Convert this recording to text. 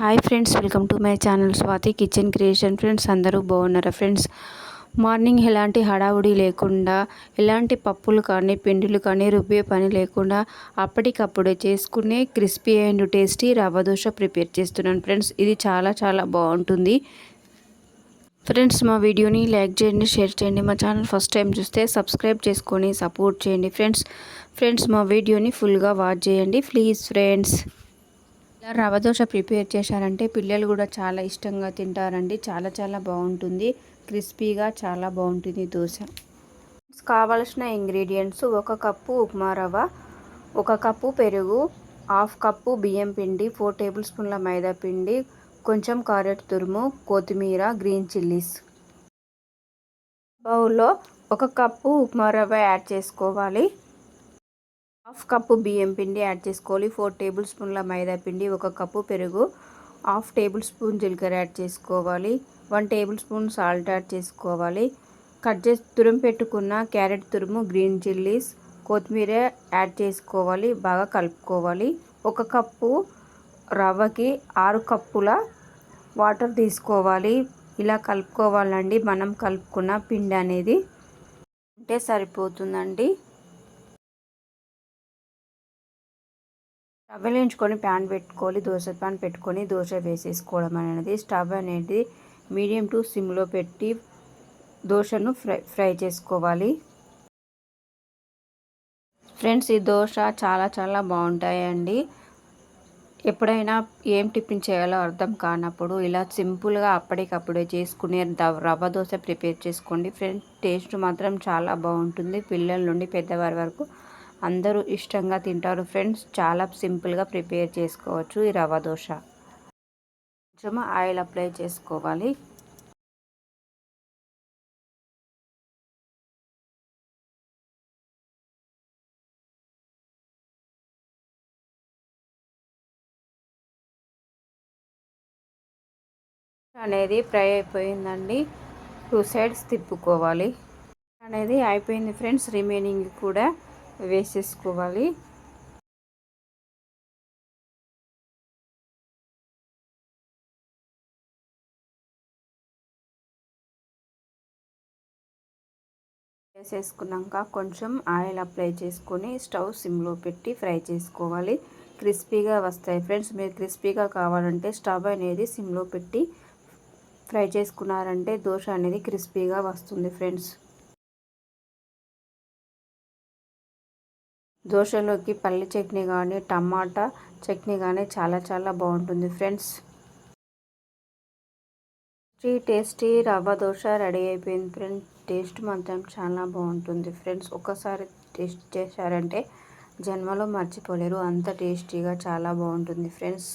Hi friends welcome to my channel Swathi kitchen creation. Friends అందరూ బాగున్నారా friends? Morning ఎలాంటి హడావుడి లేకుండా ఎలాంటి పప్పులు కానీ పిండిలు కానీ రుబ్బే పని లేకుండా అప్పటికప్పుడే చేసుకునే crispy and tasty rava dosa prepare చేస్తున్నాను ఫ్రెండ్స్. ఇది చాలా చాలా బాగుంటుంది. ఫ్రెండ్స్ మా వీడియోని లైక్ చేయండి షేర్ చేయండి. మా ఛానల్ ఫస్ట్ టైం చూస్తే సబ్స్క్రైబ్ చేసుకొని సపోర్ట్ చేయండి ఫ్రెండ్స్. ఫ్రెండ్స్ మా వీడియోని ఫుల్గా వాచ్ చేయండి ప్లీజ్ ఫ్రెండ్స్. ఇలా రవ దోశ ప్రిపేర్ చేశారంటే పిల్లలు కూడా చాలా ఇష్టంగా తింటారండి. చాలా చాలా బాగుంటుంది. క్రిస్పీగా చాలా బాగుంటుంది దోశ. కావలసిన ఇంగ్రీడియంట్స్ ఒక కప్పు ఉప్మా రవ్వ ఒక కప్పు పెరుగు హాఫ్ కప్పు బియ్యం పిండి ఫోర్ టేబుల్ స్పూన్ల మైదా పిండి కొంచెం క్యారెట్ తురుము కొత్తిమీర గ్రీన్ చిల్లీస్. బౌల్లో ఒక కప్పు ఉప్మా రవ్వ యాడ్ చేసుకోవాలి. హాఫ్ కప్పు బియ్యం పిండి యాడ్ చేసుకోవాలి. ఫోర్ టేబుల్ స్పూన్ల మైదా పిండి ఒక కప్పు పెరుగు హాఫ్ టేబుల్ స్పూన్ జీలకర్ర యాడ్ చేసుకోవాలి. One table spoon salt add చేసుకోవాలి. కట్ చేసి తురుము పెట్టుకున్న క్యారెట్ తురుము గ్రీన్ చిల్లీస్ కొత్తిమీర యాడ్ చేసుకోవాలి. బాగా కలుపుకోవాలి. ఒక కప్పు రవ్వకి ఆరు కప్పుల వాటర్ తీసుకోవాలి. ఇలా కలుపుకోవాలండి. మనం కలుపుకున్న పిండి అనేది ఉంటే సరిపోతుందండి. స్టవ్ వేయించుకొని ప్యాన్ పెట్టుకోవాలి. దోశ ప్యాన్ పెట్టుకొని దోశ వేసేసుకోవడం అనేది స్టవ్ అనేది మీడియం టు సిమ్లో పెట్టి దోశను ఫ్రై ఫ్రై చేసుకోవాలి. ఫ్రెండ్స్ ఈ దోశ చాలా చాలా బాగుంటాయండి. ఎప్పుడైనా ఏం టిఫిన్ చేయాలో అర్థం కానప్పుడు ఇలా సింపుల్గా అప్పటికప్పుడే చేసుకునే రవ్వ దోశ ప్రిపేర్ చేసుకోండి. ఫ్రెండ్స్ టేస్ట్ మాత్రం చాలా బాగుంటుంది. పిల్లల నుండి పెద్దవారి వరకు అందరూ ఇష్టంగా తింటారు ఫ్రెండ్స్. చాలా సింపుల్గా ప్రిపేర్ చేసుకోవచ్చు ఈ రవ్వ దోశ. కొంచెం ఆయిల్ అప్లై చేసుకోవాలి. అనేది ఫ్రై అయిపోయిందండి. టూ సైడ్స్ తిప్పుకోవాలి. అనేది అయిపోయింది ఫ్రెండ్స్. రిమైనింగ్ కూడా. వేసేసుకోవాలి. వేసేసుకున్నాక కొంచెం ఆయిల్ అప్లై చేసుకొని స్టవ్ సిమ్లో పెట్టి ఫ్రై చేసుకోవాలి. క్రిస్పీగా వస్తాయి ఫ్రెండ్స్. మీరు క్రిస్పీగా కావాలంటే స్టవ్ అనేది సిమ్లో పెట్టి ఫ్రై చేసుకున్నారంటే దోశ అనేది క్రిస్పీగా వస్తుంది ఫ్రెండ్స్. దోశలోకి పల్లి చట్నీ కానీ టమాటా చట్నీ కానీ చాలా చాలా బాగుంటుంది ఫ్రెండ్స్. టీ టేస్టీ రవ్వ దోశ రెడీ అయిపోయింది ఫ్రెండ్స్ టేస్ట్ మాత్రం చాలా బాగుంటుంది ఫ్రెండ్స్. ఒకసారి టేస్ట్ చేశారంటే జన్మలో మర్చిపోలేరు. అంత టేస్టీగా చాలా బాగుంటుంది ఫ్రెండ్స్.